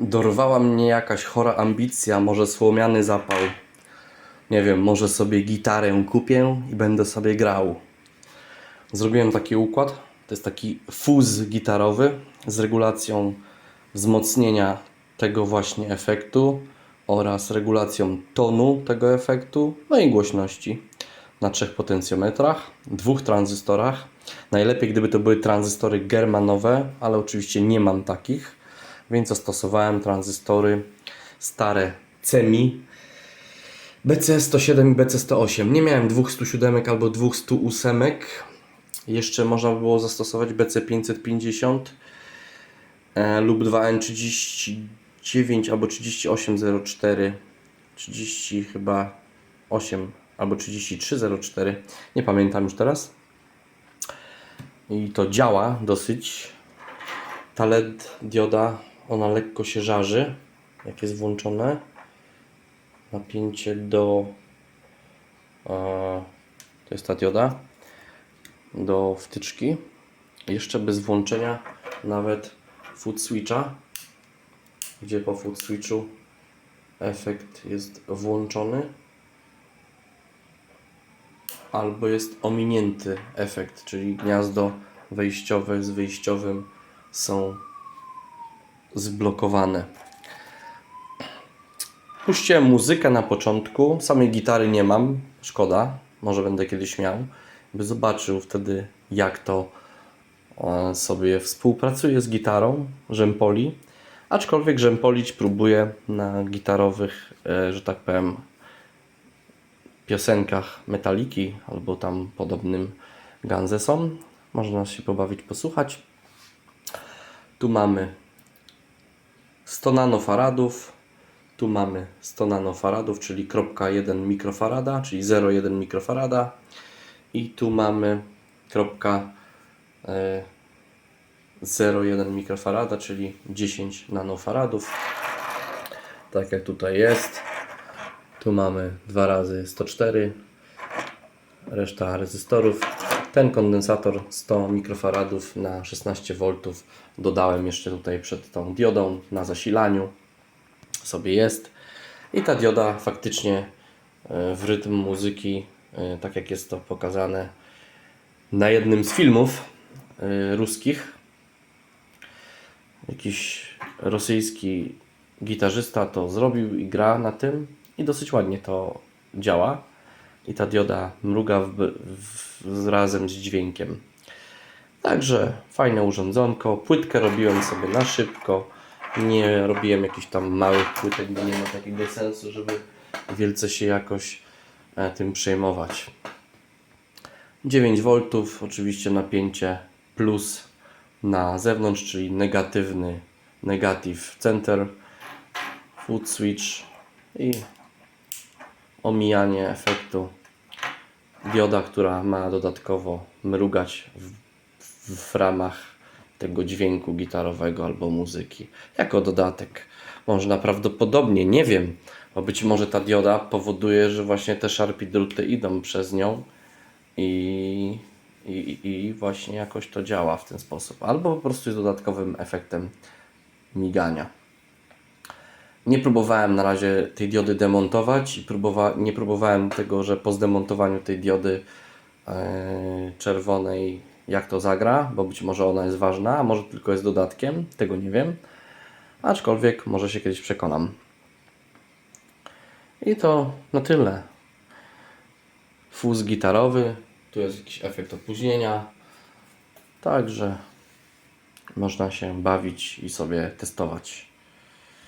dorwała mnie jakaś chora ambicja, może słomiany zapał. Nie wiem, może sobie gitarę kupię i będę sobie grał. Zrobiłem taki układ. To jest taki fuz gitarowy z regulacją wzmocnienia tego właśnie efektu oraz regulacją tonu tego efektu, no i głośności na trzech potencjometrach, dwóch tranzystorach. Najlepiej gdyby to były tranzystory germanowe, ale oczywiście nie mam takich, więc zastosowałem tranzystory stare CEMI BC107 i BC108. Nie miałem dwóch 107 albo dwóch 108. Jeszcze można by było zastosować BC550 e, lub 2N39 albo 3804 30 chyba 8 albo 3304 nie pamiętam już teraz i to działa dosyć ta LED dioda ona lekko się żarzy jak jest włączone. Napięcie do to jest ta dioda do wtyczki. Jeszcze bez włączenia nawet foot switcha gdzie po foot switchu efekt jest włączony. Albo jest ominięty efekt, czyli gniazdo wejściowe z wyjściowym są zblokowane. Puściłem muzykę na początku, samej gitary nie mam, szkoda, może będę kiedyś miał, by zobaczył wtedy jak to e, sobie współpracuje z gitarą Rzępoli, aczkolwiek Rzępolić próbuję na gitarowych, e, że tak powiem, piosenkach Metaliki albo tam podobnym Ganzesom. Można się pobawić, posłuchać. Tu mamy 100 nanofaradów, tu mamy 100 nanofaradów, czyli 0,1 mikrofarada, czyli 0,1 mikrofarada i tu mamy kropka, e, 0,1 mikrofarada, czyli 10 nanofaradów. Tak jak tutaj jest. Tu mamy dwa razy 104, reszta rezystorów. Ten kondensator 100 mikrofaradów na 16 V dodałem jeszcze tutaj przed tą diodą na zasilaniu. Sobie jest. I ta dioda faktycznie e, w rytm muzyki, e, tak jak jest to pokazane na jednym z filmów e, ruskich, jakiś rosyjski gitarzysta to zrobił i gra na tym i dosyć ładnie to działa i ta dioda mruga w, w, razem z dźwiękiem. Także fajne urządzonko. Płytkę robiłem sobie na szybko. Nie robiłem jakichś tam małych płytek, bo nie ma takiego sensu, żeby wielce się jakoś e, tym przejmować. 9 V, oczywiście napięcie plus na zewnątrz, czyli negatywny negative center, foot switch i omijanie efektu dioda, która ma dodatkowo mrugać w, w ramach tego dźwięku gitarowego albo muzyki. Jako dodatek. Można prawdopodobnie, nie wiem, bo być może ta dioda powoduje, że właśnie te szarpi druty idą przez nią i, i, i właśnie jakoś to działa w ten sposób. Albo po prostu jest dodatkowym efektem migania. Nie próbowałem na razie tej diody demontować i próbowa nie próbowałem tego, że po zdemontowaniu tej diody e, czerwonej jak to zagra, bo być może ona jest ważna, a może tylko jest dodatkiem, tego nie wiem. Aczkolwiek może się kiedyś przekonam. I to na tyle. Fuz gitarowy, tu jest jakiś efekt opóźnienia. Także można się bawić i sobie testować.